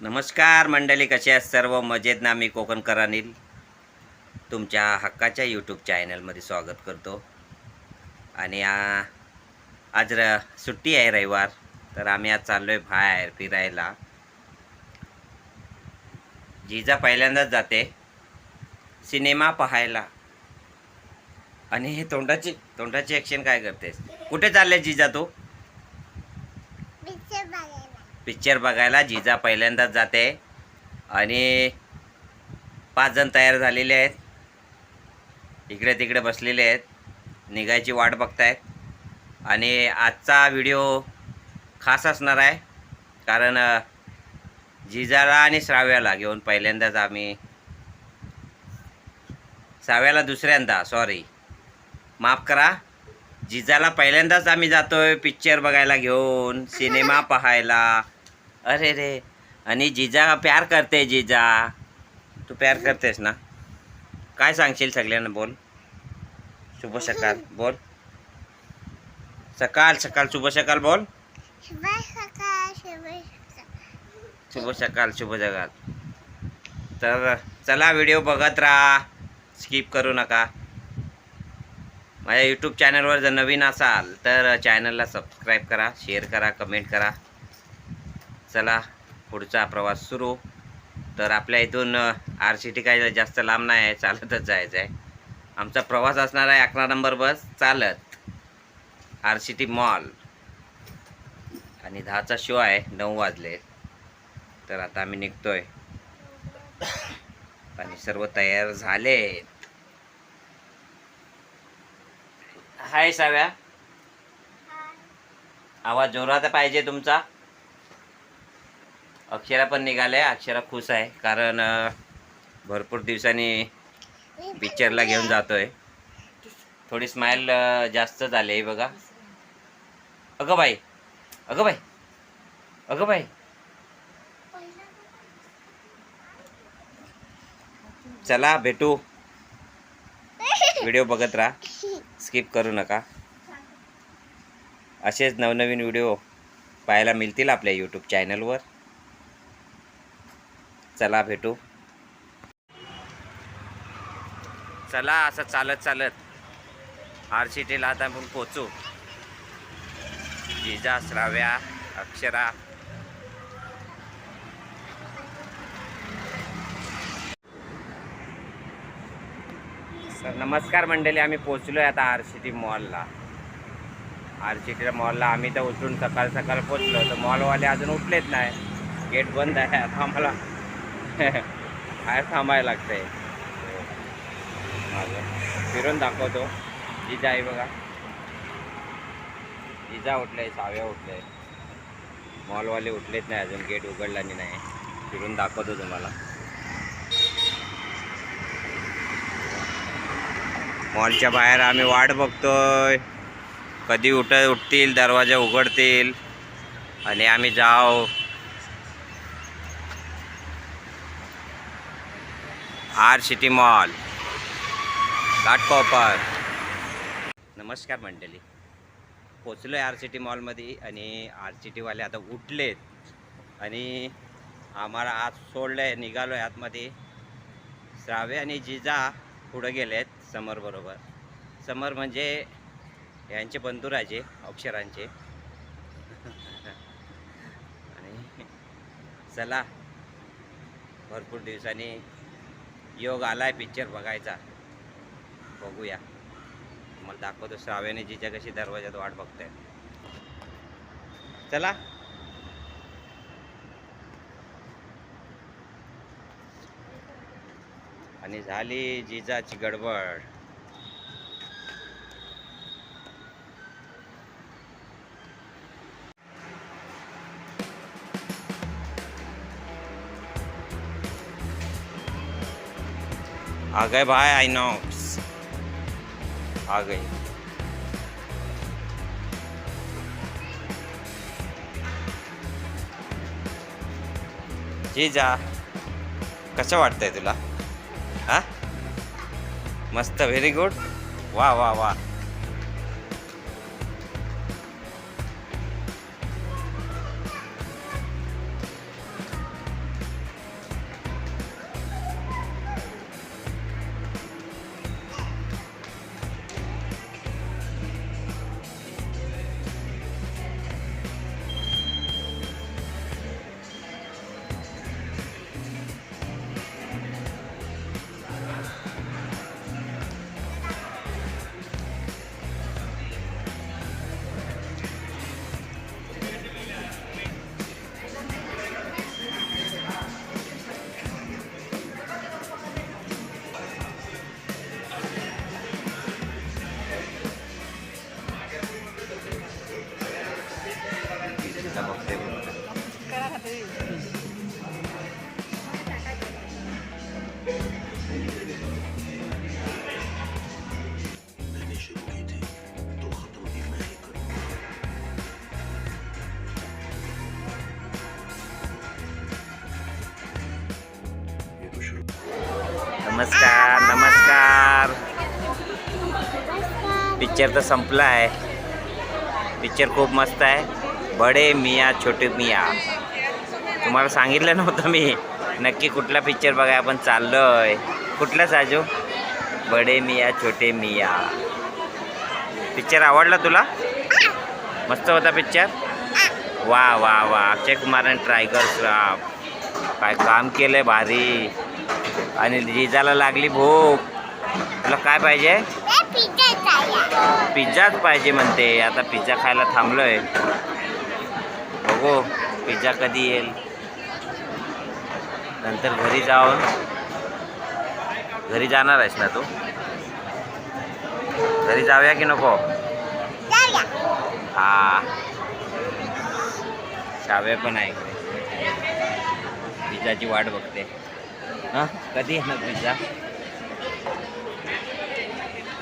नमस्कार मंडळी कसे आहेत सर्व? मजेत ना मी कोकणकर अनिल तुमच्या हक्काच्या यूट्यूब चॅनलमध्ये स्वागत करतो. आणि आज र सुट्टी आहे रविवार तर आम्ही आज चाललो आहे बाहेर फिरायला. जिजा पहिल्यांदाच जाते. सिनेमा पाहायला. आणि हे तोंडाची तोंडाची ॲक्शन काय करतेस? कुठे चालले जिजा तू? पिक्चर बघायला. पिक्चर बघायला. जिजा पहिल्यांदाच जाते. आणि पाच जण तयार झालेले आहेत. इकडे तिकडे बसलेले आहेत. निघायची वाट बघतायत. आणि आजचा व्हिडिओ खास असणार आहे. कारण जिजाला आणि श्राव्याला घेऊन पहिल्यांदाच आम्ही श्राव्याला दुसऱ्यांदा सॉरी माफ करा. जिजाला पहिल्यांदाच आम्ही जातोय पिक्चर बघायला घेऊन सिनेमा पाहायला. अरे रे. आणि जिजा प्यार करते जिजा. तू प्यार करतेस ना? काय सांगशील सगळ्यांना बोल. शुभ सकाळ. बोल. सकाळ सकाळ. शुभ सकाळ बोल. शुभ सकाळ शुभ सकाळ. तर चला व्हिडिओ बघत राहा. स्किप करू नका. माझ्या यूट्यूब चॅनलवर जर नवीन असाल तर चॅनलला सबस्क्राईब करा शेअर करा कमेंट करा. चला पुढचा प्रवास सुरू. तर आपल्या इथून आर सी टी काय जास्त लांब नाही आहे चालतच जायचं आहे आमचा प्रवास असणार आहे अकरा नंबर बस चालत. आर सी टी मॉल आणि दहाचा शो आहे नऊ वाजले. तर आता आम्ही निघतोय. आणि सर्व तयार झाले. हाय साव्या. आवाज जोरात पाहिजे तुमचा. अक्षरा पण निघाले अक्षरा खुश आहे कारण भरपूर दिवसांनी पिक्चरला घेऊन जातोय. थोडी स्माईल जास्त झाली बघा. अगं बाई अगं बाई अगं बाई. चला भेटू. व्हिडिओ बघत राहा. स्किप करू नका. असेच नवनवीन व्हिडिओ पाहायला मिळतील आपल्या यूट्यूब चॅनलवर चला भेटू. चला असं चालत चालत आर सी टीला आता आपण पोचू जिजा श्राव्या अक्षरा. तर नमस्कार मंडळी आम्ही पोचलो आहे आता आर सी टी मॉलला आर सी टी मॉलला आम्ही तर उठून सकाळ सकाळ पोचलो तर मॉलवाले अजून उठलेच नाही. गेट बंद आहे. आता आम्हाला बाहेर थांबायला लागतंय. माझं फिरून दाखवतो. जिजा आहे बघा. जिजा उठले साव्या उठले मॉलवाले उठलेच नाही अजून. गेट उघडला नाही. फिरून दाखवतो तुम्हाला. मॉलच्या बाहेर आम्ही वाट बघतोय. कधी उठ उठतील दरवाजा उघडतील. आणि आम्ही जाऊ आर सिटी मॉल. घाटकोपर नमस्कार मंडळी. पोचलो आहे आर सी टी मॉलमध्ये आणि आर सी टीवाले आता उठलेत. आणि आम्हाला आज सोडलं आहे निघालो आहे आतमध्ये. श्रावे आणि जिजा पुढं गेलेत. समर बरोबर. समर म्हणजे यांचे बंधुराजे अक्षरांचे. आणि चला भरपूर दिवसांनी योग आलाय पिक्चर बघायचा. बघूया. मला दाखवतो श्राव्याने जिच्या कशी दरवाजात वाट बघताय. चला. आणि झाली जिजाची गडबड. आ गए भाई आग आ गई. जिजा कसं वाटतंय तुला? मस्त व्हेरी गुड वा वा वा. नमस्कार नमस्कार. पिक्चर तर संपला आहे. पिक्चर खूप मस्त आहे. बडे मिया छोटे मिया. तुम्हाला सांगितलं नव्हतं मी. नक्की कुठला पिक्चर बघाय आपण चाललोय. कुठला साजू बडे मिया छोटे मिया. पिक्चर आवडला तुला? मस्त होता पिक्चर वा वा वा. अक्षय कुमारने ट्रायगर श्राफ काय काम केलं भारी. आणि जिजाला लागली भूक तुला काय पाहिजे? पिझ्झाच पाहिजे म्हणते. आता पिझ्झा खायला थांबलोय. बघू पिझ्झा कधी येईल. नंतर घरी जाऊन घरी जाणार आहेस ना तू? घरी जाऊया की नको? जाऊया. हा. शाव्या पण आहे. पिझ्झाची वाट बघते. हा? कधी येणार पिझ्झा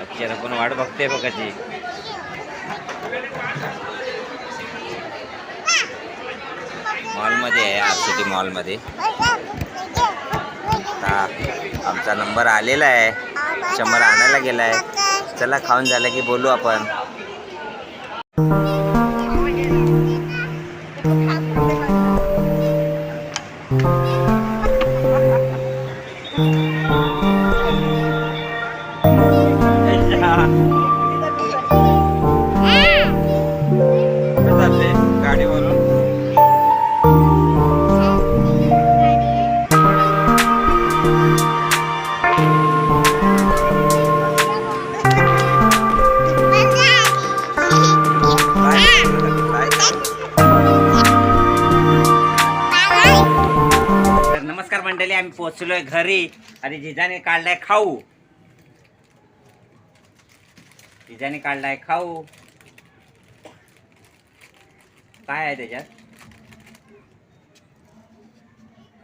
अक्षर पण वाट बघते बघाची मॉलमध्ये आहे आर सी टी मॉलमध्ये. हा आमचा नंबर आलेला आहे. शंभर आणायला गेला आहे चला खाऊन झालं की बोलू आपण. मंडळी आम्ही पोचलोय घरी. आणि जिजाने काढलाय खाऊ. जिजाने काढलाय खाऊ. काय आहे त्याच्यात?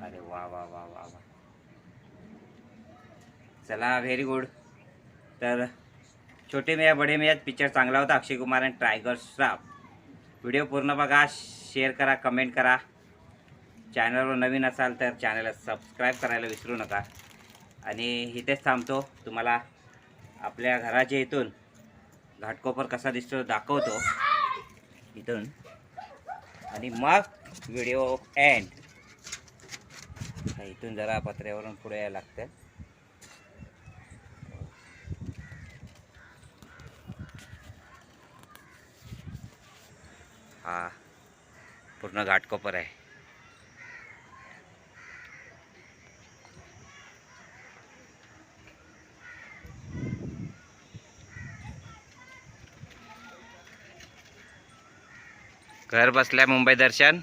अरे वा वा वा वा वा. चला व्हेरी गुड तर छोटे मिया बडे मियात पिक्चर चांगला होता. अक्षय कुमार आणि टायगर श्राफ व्हिडिओ पूर्ण बघा शेअर करा कमेंट करा. चॅनलवर नवीन असाल तर चॅनलला सबस्क्राईब करायला विसरू नका. आणि इथेच थांबतो. तुम्हाला आपल्या घराच्या इथून घाटकोपर कसा दिसतो दाखवतो. इथून. आणि मग व्हिडिओ एंड इथून जरा पत्र्यावरून पुढे यायला लागतं हा पूर्ण घाटकोपर आहे. घर बसल्या मुंबई दर्शन.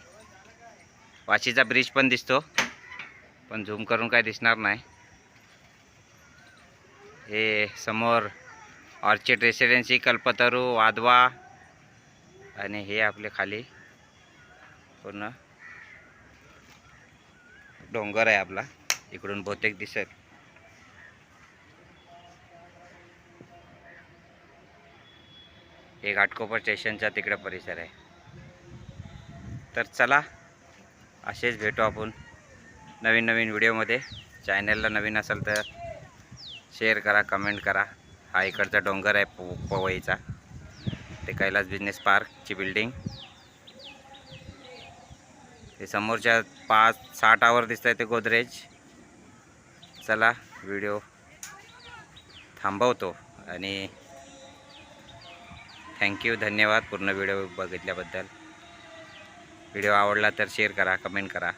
वाशीचा ब्रिज पण दिसतो. पण झूम करून काय दिसणार नाही. हे समोर ऑर्चिड रेसिडेन्सी कल्पतरू वादवा आणि हे आपले खाली पूर्ण डोंगर आहे आपला. इकडून बहुतेक दिसेल. हे घाटकोपर स्टेशनचा तिकडे परिसर आहे. तर चला असेच भेटू आपण नवीन नवीन व्हिडिओमध्ये. चॅनलला नवीन असेल तर शेअर करा कमेंट करा. हा इकडचा डोंगर आहे पो पवईचा. ते कैलास बिझनेस पार्कची बिल्डिंग ते समोरच्या पाच सहा टावर दिसत आहे ते गोदरेज. चला व्हिडिओ थांबवतो आणि थँक्यू धन्यवाद पूर्ण व्हिडिओ बघितल्याबद्दल. व्हिडिओ आवडला तर शेअर करा कमेंट करा.